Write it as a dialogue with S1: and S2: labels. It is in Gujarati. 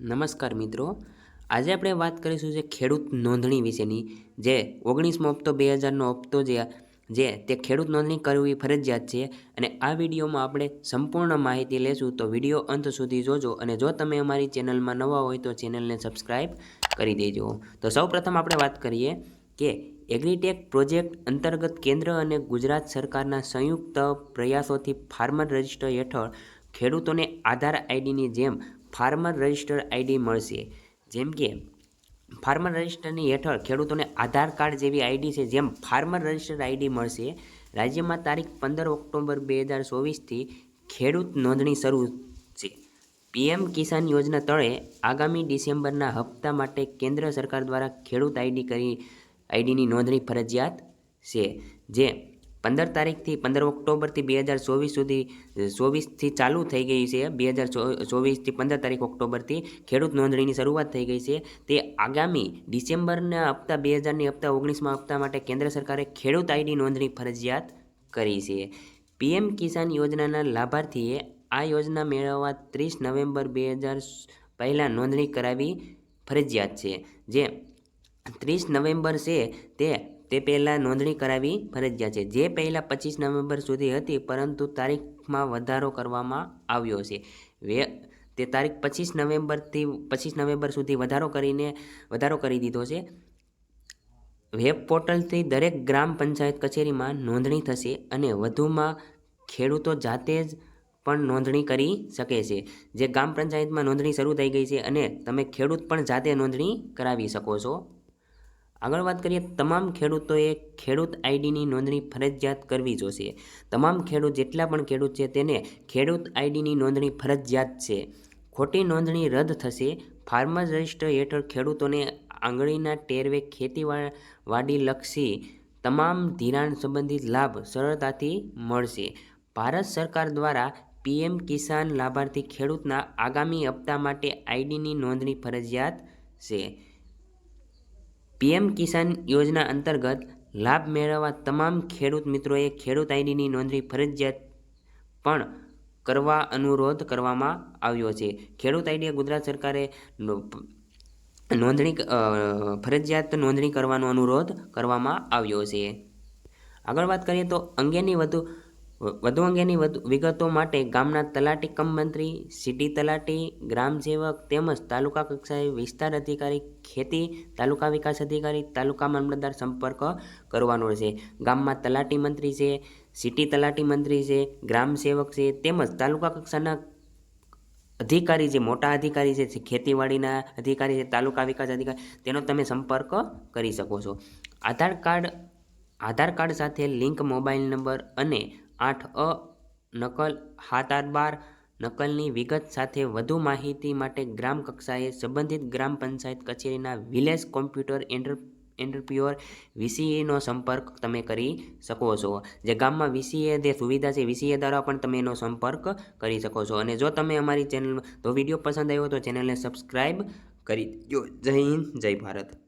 S1: નમસ્કાર મિત્રો. આજે આપણે વાત કરીશું જે ખેડૂત નોંધણી વિશેની, જે ઓગણીસમો હપ્તો બે હજારનો હપ્તો જે જે તે ખેડૂત નોંધણી કરવી ફરજિયાત છે અને આ વિડીયોમાં આપણે સંપૂર્ણ માહિતી લેશું, તો વીડિયો અંત સુધી જોજો અને જો તમે અમારી ચેનલમાં નવા હોય તો ચેનલને સબસ્ક્રાઈબ કરી દેજો. તો સૌપ્રથમ આપણે વાત કરીએ કે એગ્રીટેક પ્રોજેક્ટ અંતર્ગત કેન્દ્ર અને ગુજરાત સરકારના સંયુક્ત પ્રયાસોથી ફાર્મર રજિસ્ટર હેઠળ ખેડૂતોને આધાર આઈડીની જેમ ફાર્મર રજિસ્ટર આઈડી મળશે. જેમ કે, ફાર્મર રજિસ્ટરની હેઠળ ખેડૂતોને આધાર કાર્ડ જેવી આઈડી છે, જેમ ફાર્મર રજિસ્ટર આઈડી મળશે. રાજ્યમાં તારીખ પંદર ઓક્ટોબર બે હજાર ચોવીસથી ખેડૂત નોંધણી શરૂ છે. પીએમ કિસાન યોજના તળે આગામી ડિસેમ્બરના હપ્તા માટે કેન્દ્ર સરકાર દ્વારા ખેડૂત આઈડી કરી, આઈડીની નોંધણી ફરજિયાત છે. જે પંદર તારીખથી પંદર ઓક્ટોબરથી બે હજાર ચોવીસ સુધી ચોવીસથી ચાલુ થઈ ગઈ છે. બે હજાર ચોવીસથી પંદર તારીખ ઓક્ટોબરથી ખેડૂત નોંધણીની શરૂઆત થઈ ગઈ છે. તે આગામી ડિસેમ્બરના હપ્તા, બે હજારની હપ્તા, ઓગણીસમાં હપ્તા માટે કેન્દ્ર સરકારે ખેડૂત આઈડી નોંધણી ફરજિયાત કરી છે. પીએમ કિસાન યોજનાના લાભાર્થીએ આ યોજના મેળવવા ત્રીસ નવેમ્બર બે હજાર પહેલાં નોંધણી કરાવી ફરજિયાત છે. જે ત્રીસ નવેમ્બર છે, તે તે પહેલાં નોંધણી કરાવી ફરજિયાત છે. જે પહેલાં પચીસ નવેમ્બર સુધી હતી, પરંતુ તારીખમાં વધારો કરવામાં આવ્યો છે. વે, તે તારીખ પચીસ નવેમ્બરથી, પચીસ નવેમ્બર સુધી વધારો કરીને વધારો કરી દીધો છે. વેબ પોર્ટલથી દરેક ગ્રામ પંચાયત કચેરીમાં નોંધણી થશે અને વધુમાં ખેડૂતો જાતે જ પણ નોંધણી કરી શકે છે. જે ગ્રામ પંચાયતમાં નોંધણી શરૂ થઈ ગઈ છે અને તમે ખેડૂત પણ જાતે નોંધણી કરાવી શકો છો. આગળ વાત કરીએ, તમામ ખેડૂતોએ ખેડૂત આઈડીની નોંધણી ફરજિયાત કરવી જોશે. તમામ ખેડૂત જેટલા પણ ખેડૂત છે તેને ખેડૂત આઈડીની નોંધણી ફરજિયાત છે. ખોટી નોંધણી રદ થશે. ફાર્મર્સ રજિસ્ટર હેઠળ ખેડૂતોને આંગળીના ટેરવે ખેતીવાડી લક્ષી તમામ ધિરાણ સંબંધિત લાભ સરળતાથી મળશે. ભારત સરકાર દ્વારા પીએમ કિસાન લાભાર્થી ખેડૂતના આગામી હપ્તા માટે આઈડીની નોંધણી ફરજિયાત છે. પીએમ કિસાન યોજના અંતર્ગત લાભ મેળવવા તમામ ખેડૂત મિત્રોએ ખેડૂત આઈડીની નોંધણી ફરજિયાત પણ કરવા અનુરોધ કરવામાં આવ્યો છે. ખેડૂત આઈડીએ ગુજરાત સરકારે નોંધણી ફરજિયાત નોંધણી કરવાનો અનુરોધ કરવામાં આવ્યો છે. આગળ વાત કરીએ તો અંગેની વધુ વધુ અંગેની વધુ વિગતો માટે ગામના તલાટી કમ મંત્રી સિટી તલાટી, ગ્રામ સેવક તેમજ તાલુકા કક્ષાએ વિસ્તાર અધિકારી, ખેતી તાલુકા વિકાસ અધિકારી, તાલુકા મામલતદાર સંપર્ક કરવાનો છે. ગામમાં તલાટી મંત્રી છે, સિટી તલાટી મંત્રી છે, ગ્રામ સેવક છે, તેમજ તાલુકા કક્ષાના અધિકારી જે મોટા અધિકારી છે ખેતીવાડીના અધિકારી છે, તાલુકા વિકાસ અધિકારી, તેનો તમે સંપર્ક કરી શકો છો. આધાર કાર્ડ આધાર કાર્ડ સાથે લિંક મોબાઈલ નંબર અને આઠ અ, નકલ, સાત આઠ બાર, નકલની વિગત સાથે વધુ માહિતી માટે ગ્રામ કક્ષાએ સંબંધિત ગ્રામ પંચાયત કચેરીના વિલેજ કોમ્પ્યુટર એન્ટર એન્ટરપ્યોર વીસીએનો સંપર્ક તમે કરી શકો છો. જે ગામમાં વીસીએ જે સુવિધા છે, વીસીએ દ્વારા પણ તમે એનો સંપર્ક કરી શકો છો. અને જો તમે અમારી ચેનલ, તો વીડિયો પસંદ આવ્યો તો ચેનલને સબસ્ક્રાઈબ કરી દો. જય હિન્દ, જય ભારત.